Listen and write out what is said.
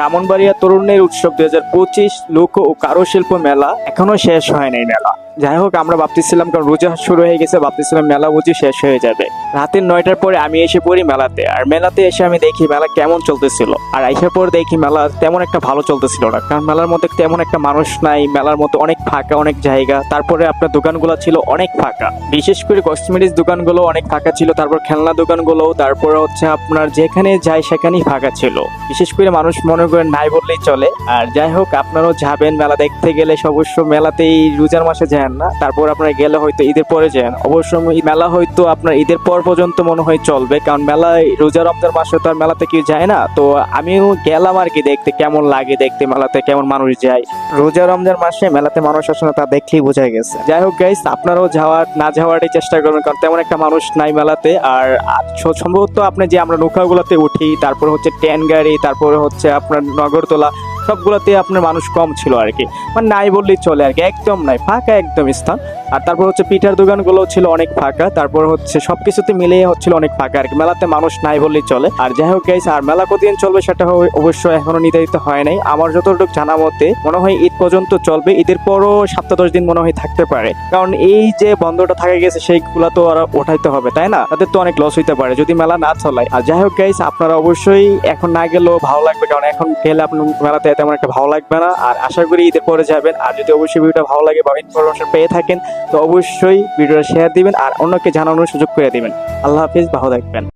ব্রাহ্মণবাড়িয়া তরুণের উৎসব দুই হাজার পঁচিশ লোক ও কারুশিল্প মেলা এখনও শেষ হয় নাই মেলা। যাই হোক, আমরা ভাবতেছিলাম, কারণ রোজা শুরু হয়ে গেছে, ভাবতেছিলাম মেলা বুঝি শেষ হয়ে যাবে। রাতের নয়টার পরে আমি এসে পড়ি মেলাতে, আর মেলাতে এসে আমি দেখি মেলা কেমন চলতেছিল। আর আসার পর দেখি মেলা তেমন একটা ভালো চলতেছিল না, কারণ মেলার মধ্যে তেমন একটা মানুষ নাই, মেলার মধ্যে অনেক ফাঁকা, অনেক জায়গা। তারপরে আপনার দোকানগুলো ছিল অনেক ফাঁকা। বিশেষ করে কসমেটিক্স দোকানগুলো অনেক ফাঁকা ছিল, তারপর খেলনা দোকানগুলো তারপরে হচ্ছে আপনার যেখানে যায় সেখানেই ফাঁকা ছিল। বিশেষ করে মানুষ মনে করেন নাই বললেই চলে। আর যাই হোক, আপনারাও যাবেন, মেলা দেখতে গেলে অবশ্য মেলাতেই রোজার মাসে যান না, তারপর আপনারা গেলে হয়তো ঈদের পরে যান। অবশ্য মেলা হয়তো আপনার ঈদের পর পর্যন্ত মনে হয় চলবে, কারণ মেলায় রোজা রমজান মাসে তো আর মেলাতে কেউ যায় না। তো আমিও গেলাম আর কি দেখতে, কেমন লাগে দেখতে মেলাতে, কেমন মানুষ যায়। রোজা রমজান মাসে মেলাতে মানুষ আসে না, তা দেখলেই বোঝা গেছে। যাই হোক গাইস আপনারাও যাওয়ার, না যাওয়ারই চেষ্টা করবেন, কারণ তেমন একটা মানুষ নাই মেলাতে। আর আর সম্ভবত আপনি যে আমরা নৌকাগুলোতে উঠি, তারপর হচ্ছে ট্রেন গাড়ি, তারপরে হচ্ছে আপনার নগরতলা সবগুলোতে আপনার মানুষ কম ছিল আর কি। মানে নাই বললেই চলে আর কি, একদম নাই, ফাঁকা একদম স্থান। আর তারপর হচ্ছে পিঠার দোকানগুলো ছিল অনেক ফাঁকা, তারপর হচ্ছে সবকিছুতে মিলিয়ে হচ্ছিল অনেক ফাঁকা আর কি, মেলাতে মানুষ নাই বললেই চলে। আর যাই হোক গাইস আর মেলা কতদিন চলবে সেটা অবশ্য এখনও নির্ধারিত হয় নাই। আমার যতটুকু জানা মতে মনে হয় ঈদ পর্যন্ত চলবে, ঈদের পরও সপ্তাহ দশ দিন মনে হয় থাকতে পারে। কারণ এই যে বন্ধটা থাকে গেছে, সেইগুলা তো আর ওঠাইতে হবে, তাই না? তাদের তো অনেক লস হইতে পারে, যদি মেলা না চলায়। আর যাই হোক গাইস আপনারা অবশ্যই এখন না গেলেও ভালো লাগবে, কারণ এখন গেলে আপনার মেলাতে তেমন একটা ভালো লাগবে না। আর আশা করি ঈদের পরে যাবেন। আর যদি অবশ্যই ভিডিওটা ভালো লাগে বা ইনফরমেশন পেয়ে থাকেন, তো অবশ্যই ভিডিওটা শেয়ার দিবেন আর অন্যকে জানানোর সুযোগ করে দিবেন। আল্লাহ হাফিজ, ভালো থাকবেন।